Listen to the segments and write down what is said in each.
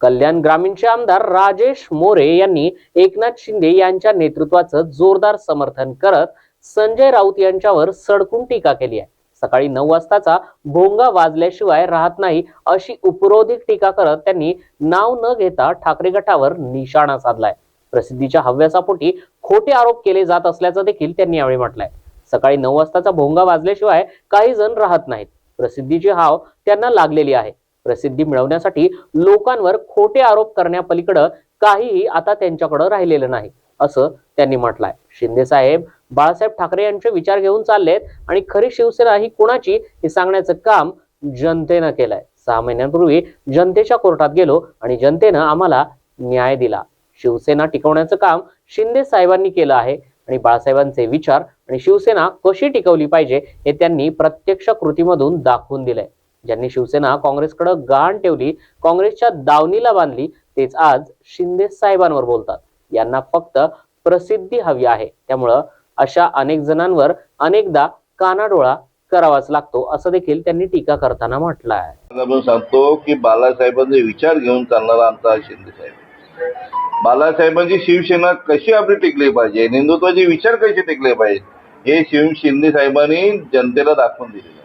कल्याण ग्रामीणचे आमदार राजेश मोरे यांनी एकनाथ शिंदे यांच्या नेतृत्वाचं जोरदार समर्थन करत संजय राऊत यांच्यावर सडकून टीका केली आहे. सकाळी नऊ वाजताचा भोंगा वाजल्याशिवाय राहत नाही अशी उपरोधिक टीका करत त्यांनी नाव न घेता ठाकरे गटावर निशाणा साधलाय. प्रसिद्धीच्या हव्यासापोटी खोटे आरोप केले जात असल्याचं देखील त्यांनी यावेळी म्हटलंय. सकाळी नऊ वाजताचा भोंगा वाजल्याशिवाय काही जण राहत नाहीत. प्रसिद्धीची हाव त्यांना लागलेली आहे. प्रसिद्धी मिळवण्यासाठी लोकांवर खोटे आरोप करण्यापलीकडं काहीही आता त्यांच्याकडे राहिलेलं नाही असं त्यांनी म्हटलंय. शिंदे साहेब बाळासाहेब ठाकरे यांचे विचार घेऊन चाललेत आणि खरी शिवसेना ही कुणाची हे सांगण्याचं काम जनतेनं केलंय. सहा महिन्यांपूर्वी जनतेच्या कोर्टात गेलो आणि जनतेनं आम्हाला न्याय दिला. शिवसेना टिकवण्याचं काम शिंदे साहेबांनी केलं आहे आणि बाळासाहेबांचे विचार आणि शिवसेना कशी टिकवली पाहिजे हे त्यांनी प्रत्यक्ष कृतीमधून दाखवून दिलंय. ज्यांनी शिवसेना काँग्रेसकडे गाण ठेवली काँग्रेसच्या दावणीला बांधली तेच आज शिंदे साहेबांवर बोलतात. यांना फक्त प्रसिद्धी हवी आहे. त्यामुळं अशा अनेक जणांवर अनेकदा कानाडोळा करावाच लागतो असं देखील त्यांनी टीका करताना म्हटलं आहे सांगतो की बालासाहेबांचे विचार घेऊन चालणारा आमचा शिंदे साहेब बालासाहेबांची शिवसेना कशी आपली टिकली पाहिजे? हिंदुत्वाचे विचार कसे टिकले पाहिजे? हे शिव शिंदे साहेबांनी जनतेला दाखवून दिले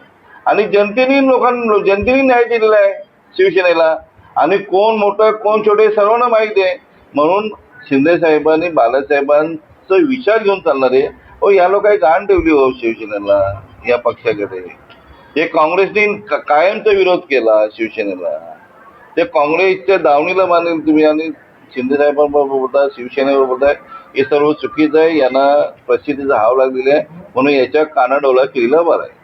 आणि जनतेने लोकांना जनतेने न्याय दिलेला आहे शिवसेनेला. आणि कोण मोठं कोण छोटे सर्वांना माहिती आहे. म्हणून शिंदे साहेबांनी बालासाहेबांचा विचार घेऊन चालणारे हो या लोकांनी गाण ठेवली हो शिवसेनेला या पक्षाकडे. हे काँग्रेसने कायमचा विरोध केला शिवसेनेला. ते काँग्रेसच्या दावणीला मानेल तुम्ही आणि शिंदे साहेबांबरोबर बोलता शिवसेनेवर बोलताय हे सर्व चुकीचं आहे. यांना प्रसिद्धीचा हाव लागलेला आहे. म्हणून याच्या कानाडोला केलेला बरा आहे.